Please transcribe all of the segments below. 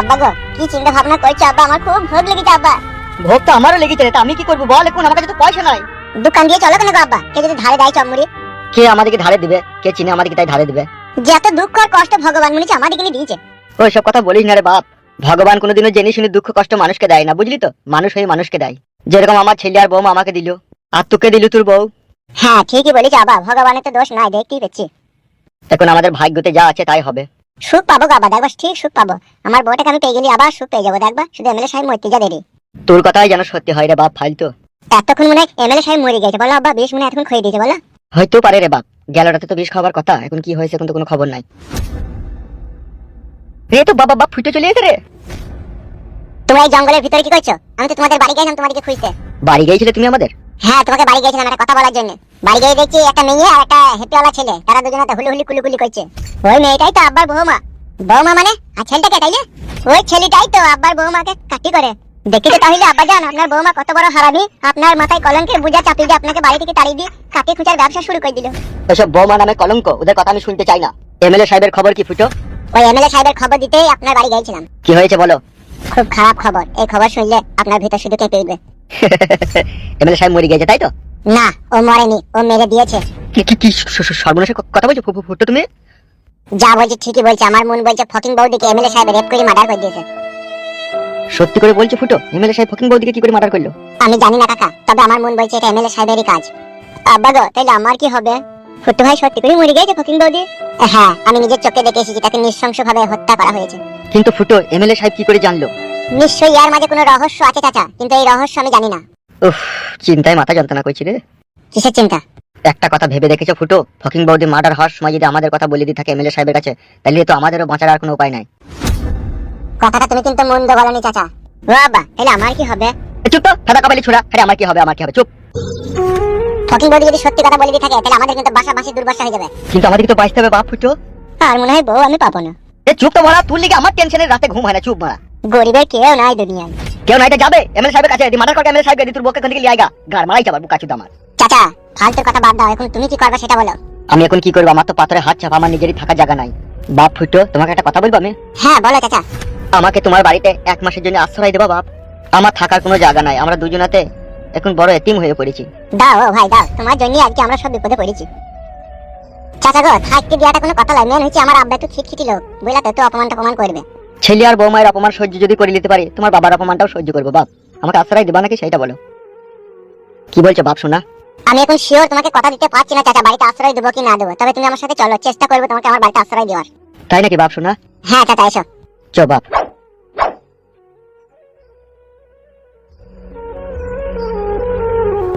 আব্বা গো কি চিন্তা ভাবনা করছ আব্বা? আমার খুব ভোগ লেগেছে আব্বা। ভোগ তো আমারও লেগেছে রে, আমি কি করব বল এখন আমার কাছে তো পয়সা নাই। দোকান দিয়ে চলো কেন গো আব্বা? কে যদি ধারে দেয় চমড়ি। কে আমাদেরকে ধারে দিবে? কে চিনে আমাদেরকে তাই ধারে দিবে? যে দুঃখ আর কষ্ট ভগবান মনে হচ্ছে আমাদেরকে দিয়েছে। ওই সব কথা বলিস না রে বাপ। ভগবান কোনোদিনও জেনে শুনে দুঃখ কষ্ট মানুষকে দেয় না বুঝলি তো? মানুষ হয়ে মানুষকে দেয়। যেরকম আমার ছেলে আর বৌমা আমাকে দিল আর তোকে দিল তোর বউ। হ্যাঁ ঠিকই বলেছ আব্বা ভগবানের তো দোষ নাই দেখতেই পেয়েছি এখন আমাদের ভাগ্যতে যা আছে তাই হবে। সুখ পাবো গো আব্বা দেখবা ঠিক সুখ পাবো। আমার বউটাকে আমি পেয়ে গেলি আবার সুখ পেয়ে যাব দেখবা শুধু এমএলএ সাহেব মরতে যা দেরি। তোর কথাই যেন সত্যি হয় রে বাপ ফালতু। এতক্ষণ মনে হয় এমএলএ সাহেব মরে গেছে বলো আব্বা বেশ মনে হয় এতক্ষণ খেয়ে দিয়েছে বলো। হয়তো পারে রে বাপ গেলটাতে তো বিষ খাবার কথা এখন কি হয়েছে এখন তো কোনো খবর নাই। রে তো বাবা বাপ ফুটে চলে এসে রে। তোমরা এই জঙ্গলের ভিতরে কি করছ? আমি তো তোমাদের বাড়ি গেছিলাম তোমাদেরকে খুঁজতে। বাড়ি গিয়েছিলে তুমি আমাদের? হ্যাঁ তোমাকে বাড়ি গেছিলাম একটা কথা বলার জন্য। বাড়ি গিয়ে দেখছি একটা মেয়ে আর একটা হেপিওয়ালা ছেলে। তারা হুলি হুলি কুলুকুলি করছে। ওই মেয়েটাই তো আব্বার বৌমা। বৌমা মানে? আর ছেলেটাকে তাইলে ওই ছেলেটাই তো আব্বার বৌমাকে কাটি করে। দেখি তো তাহলে আব্বা জান আপনার বৌমা কত বড় হারামি। আপনার মাথায় কলঙ্কের বুঝা চাপিয়ে দিয়ে আপনাকে বাড়ি থেকে তাড়িয়ে দিয়ে কাটি খুঁচার ব্যবসা শুরু করে দিল। এসব বৌমা নামে কলঙ্ক ওদের কথা আমি শুনতে চাই না। এমএলএ সাহেবের খবর কি ফুটো? ওই এমএলএ সাহেবের খবর দিতেই আপনার বাড়ি গিয়েছিলাম। কি হয়েছে বলো? খুব খারাপ খবর। এই খবর শুনলে আপনার ভিতর শুধু কেঁপে উঠবে। এমএলএ সাহেব মরে গেছে তাই তো? না ও মরেনি ও মেরে দিয়েছে। কি কি কি সর্বনাশের কথা বলছো? ফুটো তুমি? যা বলছে ঠিকই বলছে আমার মন বলছে ফকিং বউদিকে এমএলএ সাহেব রেপ করে মার্ডার করে দিয়েছে। সত্যি করে বলছো ফুটো? এমএলএ সাহেব ফকিং বৌদিকে কি করে মার্ডার করল? আমি জানি না কাকা তবে আমার মন বলছে এটা এমএলএ সাহেবেরই কাজ। আব্বা গো তাহলে আমার কি হবে? ফুটু ভাই সত্যি করে মরে গেছে ফকিং বৌদি? হ্যাঁ আমি নিজের চোখে দেখে এসেছি তাকে নৃশংসভাবে হত্যা করা হয়েছে। কিন্তু ফুটো এমএলএ সাহেব কি করে জানলো? নিশ্চয়ই এর মাঝে কোনো রহস্য আছে চাচা কিন্তু এই রহস্য আমি জানি না। উফ চিন্তায় মাথা যন্ত্রণা করছি রে। কিসের চিন্তা? একটা কথা ভেবে দেখেছ ফুটো? ফকিং বৌদি মার্ডার হওয়ার সময় যদি আমাদের কথা বলে দিয়ে থাকে এমএলএ সাহেবের কাছে তাহলে তো আমাদেরও বাঁচার আর কোনো উপায় নাই। কথাটা তুমি কিন্তু মন্দ বলনি চাচা। ও আব্বা তাহলে আমার কি হবে? চুপ তো ফাদা কাবালি ছোড়া। আরে আমার কি হবে আমার কি হবে চুপ। ফকিং বৌদি যদি সত্যি কথা বলে দিয়ে থাকে তাহলে আমাদের কিন্তু বাসা বাসি দুর্বাসা হয়ে যাবে। কিন্তু আমাদেরকে তো বাঁচতে হবে বাপ ফুটো? আর মনে হয় বউ আমি পাবো না। এ চুপ তো মারা তুই লিগে আমার টেনশনের রাতে ঘুম হয় না চুপ মারা গরিবের কেউ নাই দুনিয়ায়। কেউ নাই যাবে। এমএলএ সাহেবের কাছে করে এমএলএ সাহেব তোর বউকে এখান থেকে লিয়ে আইগা। মারাই যাবার বুকা চুদ আমার চাচা ফালতুর কথা বাদ দাও এখন তুমি কি করবে সেটা বলো। আমি এখন কি করব? আমার তো পাথরে হাত চাপা আমার নিজেরই থাকার জায়গা নাই। বাপ ফুটো তোমাকে একটা কথা বলব আমি? হ্যাঁ বলো চাচা। আমাকে তোমার বাড়িতে এক মাসের জন্য আশ্রয় দেবা বাপ। আমার থাকার কোনো জায়গা নাই। আমরা দুজনাতে এখন বড় এতিম হয়ে পড়েছি। দাও ভাই দাও। তোমার জন্য আজকে আমরা সব বিপদে পড়েছি। চাচা গো থাকতে কোনো কথা মেন হচ্ছে আমার আব্বা একটু খিটখিটি লোক। বুঝলা তো তো অপমান টপমান করবে। ছেলে আর বৌমায়ের অপমান সহ্য যদি করে নিতে পারি তোমার বাবার অপমানটাও সহ্য করব বাপ। আমাকে আশ্রয় দেবা নাকি সেটা বলো। কি বলছো বাপ শোনা আমি এখন শিওর তোমাকে কথা দিতে পারছি না চাচা বাড়িতে আশ্রয় দেবো কি না দেবো। তবে তুমি আমার সাথে চলো চেষ্টা করব তোমাকে আমার বাড়িতে আশ্রয় দেওয়ার। তাই নাকি বাপ শোনা হ্যাঁ চাচা এসো। চ বাপ।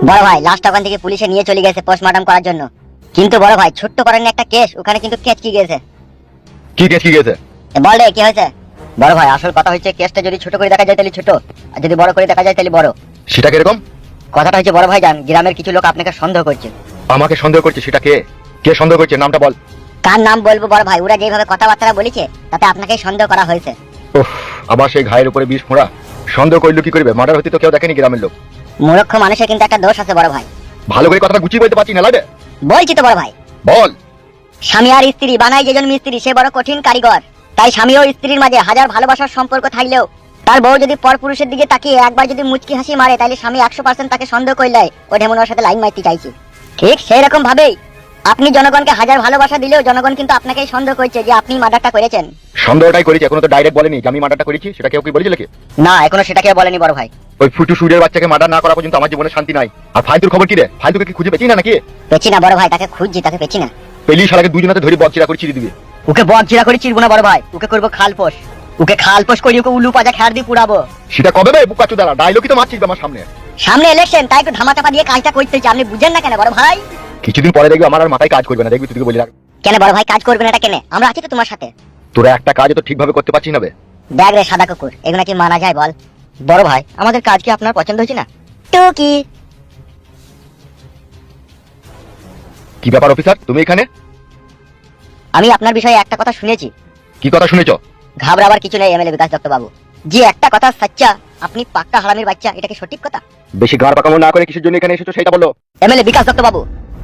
বড় ভাই লাস্ট ওখান থেকে পুলিশে নিয়ে চলে গেছে পোস্টমর্টম করার জন্য। কিন্তু বড় ভাই ছোট্ট করেন একটা কেস ওখানে কিন্তু কেচকি গেছে। কি কেস কি গেছে বল রে কি হয়েছে? বড় ভাই আসল কথা হচ্ছে কেসটা যদি ছোট করে দেখা যায় তাহলে ছোট আর যদি বড় করে দেখা যায় তাহলে বড়। সেটা কীরকম? কথাটা হচ্ছে বড় ভাই জান গ্রামের কিছু লোক আপনাকে সন্দেহ করছে। আমাকে সন্দেহ করছে সেটা কে? কে সন্দেহ করছে? নামটা বল। কার নাম বলব বড় ভাই? ওরা যেভাবে কথাবার্তা বলেছে তাতে আপনাকে সন্দেহ করা হয়েছে। উফ আবার সেই ঘায়ের উপরে বিষ ফোঁড়া সন্দেহ করল কি করবে? মার্ডার হতে তো কেউ দেখেনি গ্রামের লোক। মূর্খ মানুষের কিন্তু একটা দোষ আছে বড় ভাই। ভালো করে কথাটা গুছিয়ে বলতে পারছি না লাগে বলছি তো বড় ভাই। বল। স্বামী আর স্ত্রী বানাই যেজন মিস্ত্রি সে বড় কঠিন কারিগর। তাই স্বামী ও স্ত্রীর মাঝে হাজার ভালোবাসার সম্পর্ক থাকলেও তার বউ যদি পরপুরুষের দিকে তাকিয়ে একবার যদি মুচকি হাসি মারে তাহলে স্বামী একশো পার্সেন্ট তাকে সন্দেহ করলে ও ঢেমন ওর সাথে লাইন মারতে চাইছে। ঠিক সেই রকম ভাবেই আপনি জনগণকে হাজার ভালোবাসা দিলেও জনগণ কিন্তু আপনাকেই সন্দেহ করছে যে আপনি মার্ডারটা করেছেন। সন্দেহটাই করেছি এখনও তো ডাইরেক্ট বলেনি যে আমি মার্ডারটা করেছি সেটা কেউ কি বলেছিল কি? না এখনও সেটা কেউ বলেনি বড় ভাই। ওই ফুটু সুরের বাচ্চাকে মার্ডার না করা পর্যন্ত আমার জীবনে শান্তি নাই। আর ফালতুর খবর কি রে? ফালতুকে কি খুঁজে পেছি না নাকি? পেছি না বড় ভাই তাকে খুঁজছি তাকে পেছি না। পেলি শালাকে দুজনাতে ধরে বকচিরা করে ছিঁড়ে দিবি। ওকে বক জিরা করে চিরবো না বড় ভাই। ওকে করব খালপোষ ওকে খালপোষ করি ওকে উলু পাজা খেয়ার দিয়ে পুড়াবো। সেটা কবে বে বুকা চুদারা? ডায়লগই তো মারছিস আমার সামনে। সামনে ইলেকশন তাই একটু ধামাচাপা দিয়ে কাজটা করতে আপনি বুঝেন না কেন বড় ভাই? কিছুদিন পরে দেখবি আমার আর মাথায় কাজ করবে না। দেখবি তুই বলি রাখ। কেন বড় ভাই কাজ করবেন এটা কেন? আমরা আছি তো তোমার সাথে। তোরা একটা কাজ তো ঠিকভাবে করতে পারছিস না বে। দেখ রে সাদা কুকুর এগুলো কি মানা যায় বল। বড় ভাই আমাদের কাজ কি আপনার পছন্দ হয়েছে না? তো কি কি ব্যাপার অফিসার? তুমি এখানে? আমি আপনার বিষয়ে একটা কথা শুনেছি। কি কথা শুনেছ? ঘাবড়াবার কিছু নেই এমএলএ বিকাশ দত্ত বাবু যে একটা কথা সাচ্চা আপনি পাক্কা হারামির বাচ্চা এটা কি সঠিক কথা? বেশি গাঁড় পাকামো না করে কিসের জন্য এখানে এসেছ সেটা বলো। এমএলএ বিকাশ দত্ত বাবু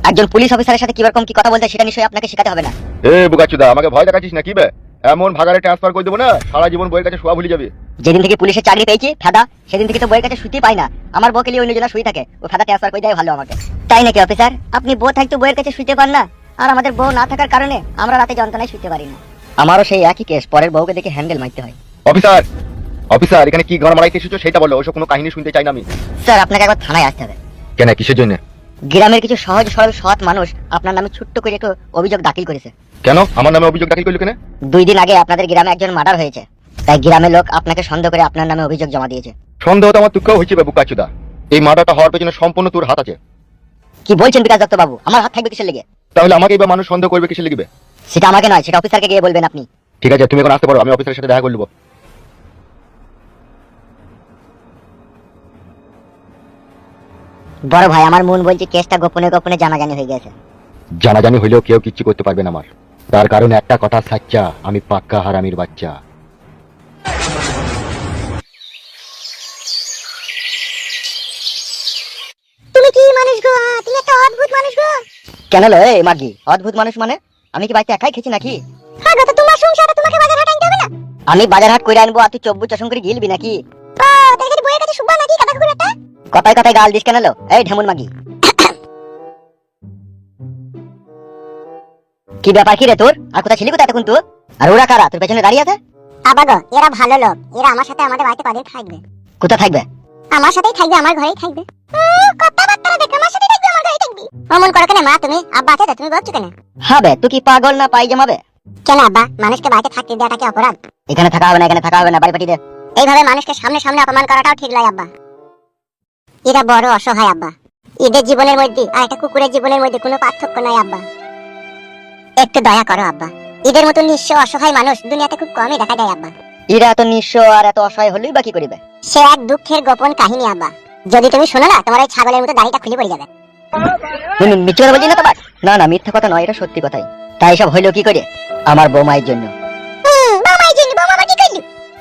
একজন পুলিশ অফিসারের সাথে কীরকম কি কথা বলতে সেটা নিশ্চয়ই আপনাকে শেখাতে হবে না। এ বুকাচুদা আমাকে ভয় দেখাচ্ছিস না কি বে? এমন ভাগারে ট্রান্সফার করে দেবো না সারা জীবন বইয়ের কাছে শোয়া ভুলে যাবে। যেদিন থেকে পুলিশের চাকরি পেয়েছি ফেদা সেদিন থেকে তো বইয়ের কাছে শুতে পাই না। আমার বউকে নিয়ে অন্যজনা শুয়ে থাকে ও ফেদা ট্রান্সফার করে দেয় ভালো আমাকে। তাই নাকি অফিসার? আপনি বউ থাকতে বইয়ের কাছে শুতে পান না? আর আমাদের বউ না থাকার কারণে আমরা রাতে যন্ত্রণায় শুতে পারি না। আমারও সেই একই কেস পরের বউকে দেখে হ্যান্ডেল মারতে হয়। অফিসার! অফিসার এখানে কি গান মারাইতে এসেছ সেটা বলো ওসব কোনো কাহিনী শুনতে চাই না আমি। স্যার আপনাকে একবার থানায় আসতে হবে। কেন কিসের জন্য? গ্রামের কিছু সহজ সরল সৎ মানুষ আপনার নামে ছোট্ট করে একটু অভিযোগ দাখিল করেছে। কেন? আমার নামে অভিযোগ দাখিল করল কেন? দুই দিন আগে আপনাদের গ্রামে একজন মার্ডার হয়েছে। তাই গ্রামের লোক আপনাকে সন্দেহ করে আপনার নামে অভিযোগ জমা দিয়েছে। সন্দেহ তো আমার দুঃখও হয়েছে বাবু কাচুদা। এই মার্ডারটা হওয়ার পেছনে সম্পূর্ণ তোর হাত আছে। কি বলছেন বিকাশ দত্ত বাবু? আমার হাত থাকবে কিসের লেগে? তাহলে আমাকে এবার মানুষ সন্দেহ করবে কিসে লিখবে? সেটা আমাকে নয় সেটা অফিসারকে গিয়ে বলবেন আপনি। ঠিক আছে তুমি এখন আসতে পারো আমি অফিসারের সাথে দেখা করে নেব। বড় ভাই আমার মন বলছে কেসটা গোপনে গোপনে জানাজানি হয়ে গেছে। জানাজানি হইলেও কেউ কিচ্ছু করতে পারবে না আমার। তার কারণ একটা কথা সাচ্চা আমি পাক্কা হারামির বাচ্চা। তুমি কি মানুষ গো? তুমি একটা অদ্ভুত মানুষ গো? কেন লো এই মাগি? অদ্ভুত মানুষ মানে? আমি কি বাড়িতে একাই খেছি নাকি? হ্যাঁ তো তোমার সংসারে তোমাকে বাজার হাট আনতে হবে না? আমি বাজার হাট করে আনব আর তুই চব্বু চশম করে গিলবি নাকি? ও তাই কি বইয়ের কাছে শুবা নাকি কাদা কুকুরটা কথায় কথায় গাল দিস কেন লো? এই ঢেমুন মাগি। কি ব্যাপার কি রে তোর? আর কোথায় ছিলি কোথায় তখন তুই? আর ওরা কারা? তোর পেছনে দাঁড়িয়ে আছে? আবা গো এরা ভালো লোক। এরা আমার সাথে আমাদের বাড়িতে কদিন থাকবে। কোথা থাকবে? আমার সাথেই থাকবে আমার ঘরেই থাকবে। কথাবার্তা দেখে আমার সাথেই থাকবে আমার অমন করো কেন মা তুমি? আব্বা আছে তো তুমি বলছো কেন? হবে তুই কি পাগল না পাই জমাবে কেন আব্বা? মানুষকে বাড়িতে থাকতে দেওয়াটা কি অপরাধ? এখানে থাকা হবে না এখানে থাকা হবে না বাড়ি পাঠিয়ে দে। এইভাবে মানুষকে সামনে সামনে অপমান করাটাও ঠিক নয় আব্বা। এরা বড় অসহায় আব্বা। এদের জীবনের মধ্যে আর একটা কুকুরের জীবনের মধ্যে কোনো পার্থক্য নাই আব্বা। একটু দয়া করো আব্বা। এদের মতো নিঃস্ব অসহায় মানুষ দুনিয়াতে খুব কমই দেখা যায় আব্বা। এরা এত নিঃস্ব আর এত অসহায় হলেই বা কি করিবে? সে এক দুঃখের গোপন কাহিনী আব্বা। যদি তুমি শোনো না তোমার ওই ছাগলের মতো দাড়িটা খুলে পড়ে যাবে। মিথ্যে কথা বলছিস না তোমার না না মিথ্যা কথা নয় এটা সত্যি কথাই। তাই সব হইল কি করে? আমার বৌমায়ের জন্য। কি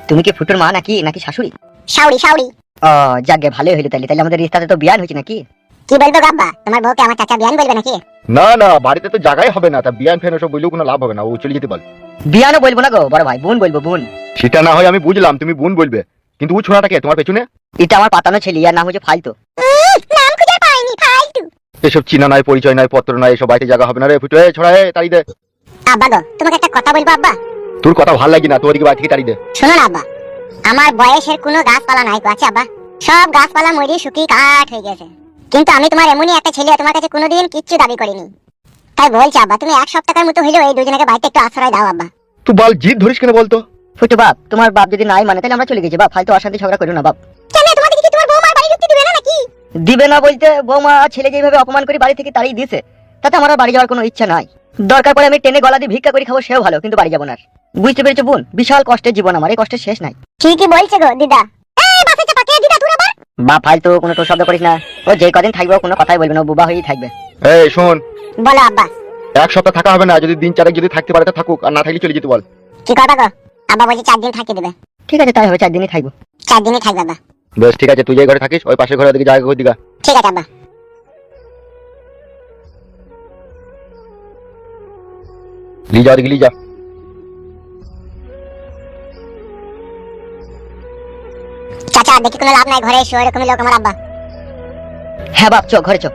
তুমি কি ফুটুর মা নাকি নাকি শাশুড়ি? শাউরি শাউরি ও যাকে ভালোই হইল তাহলে তাহলে আমাদের রিস্তাতে তো বিয়ান হয়েছে নাকি? কি বলব গাব্বা? তোমার বউকে আমার চাচা বিয়ান বলবে নাকি? না না বাড়িতে তো জায়গাই হবে না তা বিয়ান ফ্যান ওসব বললেও কোনো লাভ হবে না ও চলে যেতে বল বিয়ানও বলব না গো বড় ভাই বোন বলব বোন। সেটা না হয় আমি বুঝলাম তুমি বোন বলবে। কিন্তু ও ছোড়াটাকে তোমার পেছনে? এটা আমার পাতানো ছেলে আর নাম হচ্ছে ফালতু উম, নাম খুঁজে পাইনি ফালতু এসব চিনা নাই পরিচয় নাই পত্র নাই এসব বাড়িতে জায়গা হবে না রে ফুটো। এ ছড়া এ তাড়ি দে। আব্বা গো তোমাকে একটা কথা বলব আব্বা? তোর কথা ভালো লাগে না তোর দিকে বাড়ি থেকে তাড়ি দে। শোনো না আব্বা আমার বয়সের কোনো গাছপালা নাই গো আছে আব্বা? সব গাছপালা মরি শুকিয়ে কাঠ হয়ে গেছে। কিন্তু আমি তোমার এমনই একটা ছেলে তোমার কাছে কোনোদিন কিচ্ছু দাবি করিনি। তাই বলছি আব্বা তুমি এক সপ্তাহের মতো হইলেও এই দুজনকে বাড়িতে একটু আশ্রয় দাও আব্বা। তুই বল জিদ ধরিস কেন বলতো? ফুটু বাপ তোমার বাপ যদি নাই মানে তাহলে আমরা চলে গেছি। বাপ ফালতু অশান্তি ঝগড়া করো না বাপ। নাকি দিবে না বলতে বৌমা ছেলে যেভাবে অপমান করে বাড়ি থেকে তাড়িয়ে দিছে তাতে আমার বাড়ি যাওয়ার কোনো ইচ্ছা নাই। দরকার পড়ে আমি টেনে গলা দিয়ে ভিক্ষা করে খাব সেও ভালো কিন্তু বাড়ি যাব না বুঝতে পেরেছ বোন? বিশাল কষ্টের জীবন আমার এই কষ্টের শেষ নাই। ঠিকই বলছে গো দিদা। এই বাসে চাপা কে দিদা তোর আবার। বা ফালতু কোনো তোর শব্দ করিস না। ও যে কদিন থাকবে ও কোনো কথাই বলবে না বুবা হয়েই থাকবে। এই শোন। বলো আব্বা। এক সপ্তাহ থাকা হবে না যদি দিন চারেক যদি থাকতে পারে তা থাকুক আর না থাকলে চলে যেতে বল। কি কথা গো? আব্বা বলছি চার দিন থাকতে দেবে। ঠিক আছে তাই হবে চার দিনই থাকব। চার দিনই থাকবে আব্বা। বেশ ঠিক আছে তুই যে ঘরে থাকিস ওই পাশের ঘরে ওদিকে জায়গা করে দিগা ঠিক আছে আব্বা। লি যা ওদিকে লি যা। চাচা দেখি কোনো লাভ নাই ঘরে এসো এরকম লোক আমার আব্বা। হ্যাঁ বাপ চো ঘরে চো।